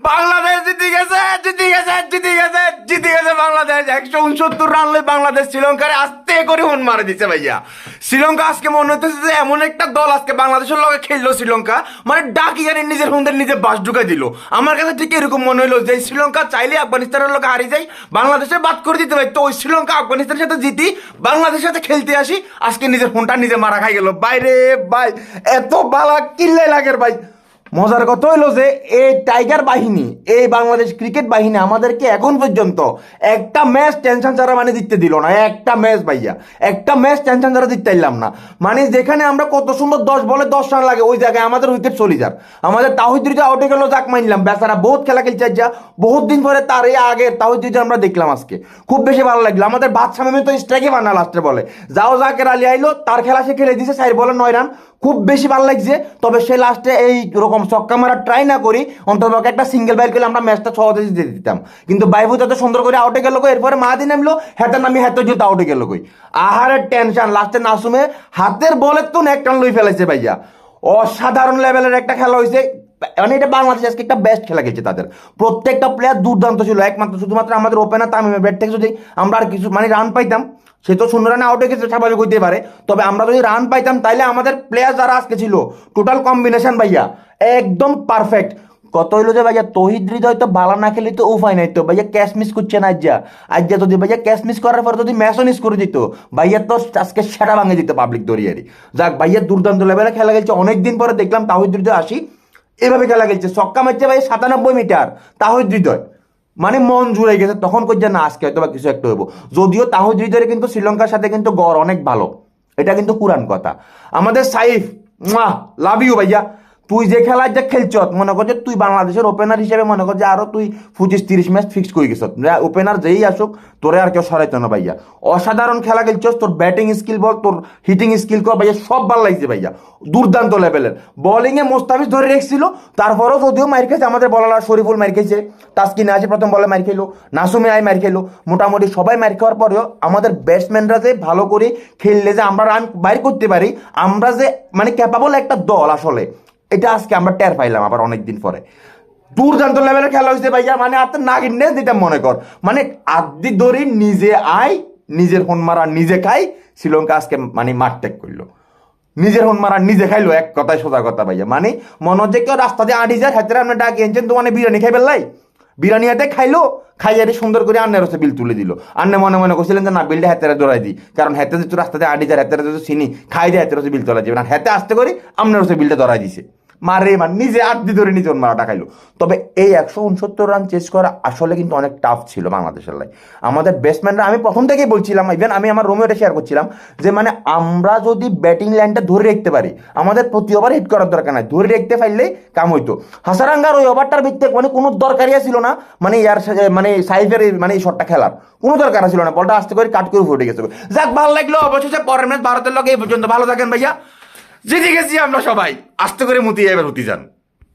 বাংলাদেশ জিতে গেছে জিতে গেছে জিতে গেছে জিতে গেছে বাংলাদেশ। একশো উনসত্তর রান বাংলাদেশ শ্রীলঙ্কার আস্তে করে হন মারে দিছে ভাইয়া। শ্রীলঙ্কা আজকে মনে হতেছে যে এমন একটা দল আজকে বাংলাদেশের লগে খেললো শ্রীলঙ্কা মানে ডাকি জানি নিজের হুন্দের নিজে বাস ঢুকাই দিল। আমার কাছে ঠিক এরকম মনে হলো যে শ্রীলঙ্কা চাইলে আফগানিস্তানের লোক হারিয়ে যায় বাংলাদেশে বাদ করে দিতে ভাই। তো ওই শ্রীলঙ্কা আফগানিস্তানের সাথে জিতি, বাংলাদেশের সাথে খেলতে আসি, আজকে নিজের ফোনটা নিজে মারা খাই গেল। বাইরে, ভাই, এত বালা কিল্লে লাগের ভাই। মজার কথা হইল যে, এই টাইগার বাহিনী, এই বাংলাদেশ ক্রিকেট বাহিনী আমাদেরকে এখন পর্যন্ত একটা ম্যাচ টেনশন ছাড়া মানে জিততে দিল না। একটা ম্যাচ ভাইয়া, একটা ম্যাচ টেনশন ছাড়া জিততে পারলাম না। মানে যেখানে আমরা কত সুন্দর দশ বলে দশ রান লাগে, ওই জায়গায় আমাদের উইকেট চলে যার। আমাদের তাহিদ আউটে গেল যাক মানলাম বেচারা বহুত খেলা খেলছে যা বহুত দিন পরে তার এই আগের তাহিদ রিজা আমরা দেখলাম আজকে। খুব বেশি ভালো লাগল। আমাদের বাদশা মেমে তো স্ট্রাইকে বানা লাস্টে বলে। যাও জাকের আলী আইলো। তার খেলা সে খেলে দিছে, চার বলে নয় রান। খুব বেশি ভালো লাগছে। তবে সে লাস্টে এই রকম ছক্কা মারা ট্রাই না করি, অন্তত একটা সিঙ্গেল বাইর করলে আমরা ম্যাচটা সহজে জিতে দিতাম। কিন্তু বাইবু এত সুন্দর করে আউটে গেল এরপরে মাহাদি নামলো হাতে নামি হাতে যেহেতু আউটে গেল কই। আহারের টেনশন লাস্টে নাসুমে হাতের বলে তো এক টান লই ফেলেছে ভাইয়া। অসাধারণ লেভেলের একটা খেলা হয়েছে মানে এটা বাংলাদেশ আজকে একটা বেস্ট খেলা গেছে তাদের। প্রত্যেকটা প্লেয়ার দুর্দান্ত ছিল। একমাত্র শুধুমাত্র আমাদের ওপেনার তামিমের ব্যাট থেকে যদি আমরা আর কিছু মানে রান পাইতাম, সে তো শূন্য রানে আউট গেছে, স্বাভাবিক হইতে পারে। তবে আমরা যদি রান পাইতাম, তাইলে আমাদের প্লেয়ার যারা আজকে ছিল টোটাল কম্বিনেশন ভাইয়া একদম পারফেক্ট কত হইল যে ভাইয়া, তহিদ হৃদয় তো বালা না খেলে তো উপায় নাই তো। ভাইয়া ক্যাশ মিস করছে না আজ্জা আজ্জা যদি ভাইয়া ক্যাশ মিস করার পর যদি ম্যাচও মিস করে দিত, ভাইয়া তো আজকে সেটা ভাঙে দিত পাবলিক দরিয়ারি যাক, ভাইয়া দুর্দান্ত লেভেলে খেলা খেলছে। অনেকদিন পরে দেখলাম তাহিদ হৃদয় আসি, এভাবে খেলা খেলছে। ছক্কা মারছে ভাই সাতানব্বই মিটার তাহিদ হৃদয়। মানে মন জুড়ে গেছে, তখন করছে না, আজকে হয়তো বা কিছু একটা হইব। যদিও তাহিদ হৃদয়ের কিন্তু শ্রীলঙ্কার সাথে কিন্তু গড় অনেক ভালো। এটা কিন্তু পুরান কথা। আমাদের সাইফ লাভ ইউ ভাইয়া। তুই যে খেলার যে খেলছ মনে কর যে তুই বাংলাদেশের ওপেনার হিসেবে মনে কর যে আরও তুই পঁচিশ, তিরিশ ম্যাচ ফিক্স করে গেছ ওপেনার যেই আসুক, তোরে আর কেউ সরাইতো না ভাইয়া। অসাধারণ খেলা খেলছস, তোর ব্যাটিং স্কিল বল, তোর হিটিং স্কিল কর ভাইয়া, সব ভালো লাগছে ভাইয়া, দুর্দান্ত লেভেলের বোলিং এ মোস্তাফিজ ধরে রেখেছিল, তারপরেও যদিও মার খেয়েছে, আমাদের বলার শরীফুল মার খেয়েছে, তাস্কিনে আসে প্রথম বলে মার খেলো, নাসুমে আয় মার খেলো, মোটামুটি সবাই মার খাওয়ার পরেও আমাদের ব্যাটসম্যানরা যে ভালো করে খেললে যে আমরা রান বাইর করতে পারি, আমরা যে মানে ক্যাপাবল একটা দল আসলে এটা আজকে আমরা টের পাইলাম আবার অনেকদিন পরে। দুর্দান্ত লেভেলের খেলা হয়েছে ভাইয়া মানে আর না কিনে দিতাম মনে কর। মানে আদি দড়ি নিজে আয়, নিজের ফোন মারা নিজে খাই, শ্রীলঙ্কা আজকে মানে মাঠ ত্যাগ করল। নিজের ফোন মারা নিজে খাইলো, এক কথায় সোজা কথা ভাইয়া। মানে মনে হচ্ছে কেউ রাস্তা দিয়ে আড়ি যায় হাতে আপনি ডাকি এনছেন তো মানে বিরিয়ানি খাই পেলাই বিরিয়ানি হাতে খাইলো খাইয়ারে সুন্দর করে আন্নের হচ্ছে বিল তুলে দিল। আন্নে মনে মনে করছিলেন যে, না, বিলটা হাতে দৌড়াই দিই। কারণ হাতে যেহেতু রাস্তাতে আড়ি যায়, হাতে যদি চিনি, খাই দিয়ে হাতে হচ্ছে বিল তোলা যাবে না। হাতে আসতে করি আমনের হচ্ছে বিলটা ধরাই দিছে। মারে মানে নিজে আড্ডি ধরে নিজে ওর মারাটা খাইলো। তবে এই একশো উনসত্তর রান চেস করা আসলে কিন্তু অনেক টাফ ছিল বাংলাদেশের লাই আমাদের ব্যাটসম্যানরা আমি প্রথম থেকেই বলছিলাম ইভেন আমি আমার রোমিওটা শেয়ার করছিলাম, যে মানে আমরা যদি ব্যাটিং লাইনটা ধরে রাখতে পারি, আমাদের প্রতি ওভার হিট করার দরকার নাই। ধরে রাখতে পারলেই কাম হইতো। হাসারাঙ্গার ওই ওভারটার ভিত্তিতে মানে কোনো দরকারই ছিল না মানে ইয়ার মানে সাইফের মানে এই শটটা খেলার। কোনো দরকার ছিল না। বলটা আসতে করে কাট করে ফুটে গেছে। যাক, ভালো লাগল। অবশেষে পরের ম্যাচ ভারতের লগে। এই পর্যন্ত ভালো থাকেন ভাইয়া। জিতে গেছি আমরা সবাই। আস্তে করে মতিয়ে এবার হতে যান।